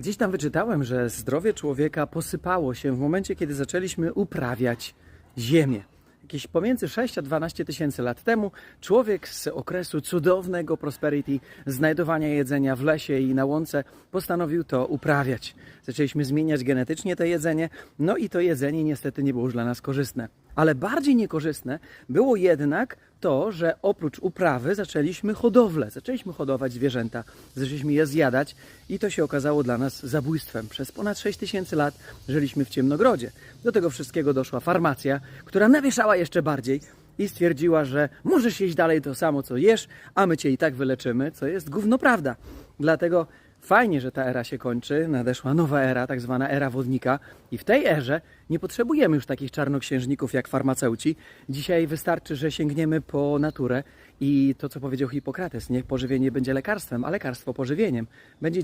Gdzieś tam wyczytałem, że zdrowie człowieka posypało się w momencie, kiedy zaczęliśmy uprawiać ziemię. Jakieś pomiędzy 6 a 12 tysięcy lat temu człowiek z okresu cudownego prosperity, znajdowania jedzenia w lesie i na łące postanowił to uprawiać. Zaczęliśmy zmieniać genetycznie to jedzenie, no i to jedzenie niestety nie było już dla nas korzystne. Ale bardziej niekorzystne było jednak to, że oprócz uprawy zaczęliśmy hodowlę, zaczęliśmy hodować zwierzęta, zaczęliśmy je zjadać i to się okazało dla nas zabójstwem. Przez ponad 6 tysięcy lat żyliśmy w ciemnogrodzie. Do tego wszystkiego doszła farmacja, która nawieszała jeszcze bardziej i stwierdziła, że możesz jeść dalej to samo, co jesz, a my cię i tak wyleczymy, co jest gówno prawda. Dlatego fajnie, że ta era się kończy, nadeszła nowa era, tak zwana era wodnika i w tej erze nie potrzebujemy już takich czarnoksiężników jak farmaceuci. Dzisiaj wystarczy, że sięgniemy po naturę i to, co powiedział Hipokrates, niech pożywienie będzie lekarstwem, a lekarstwo pożywieniem. Będzie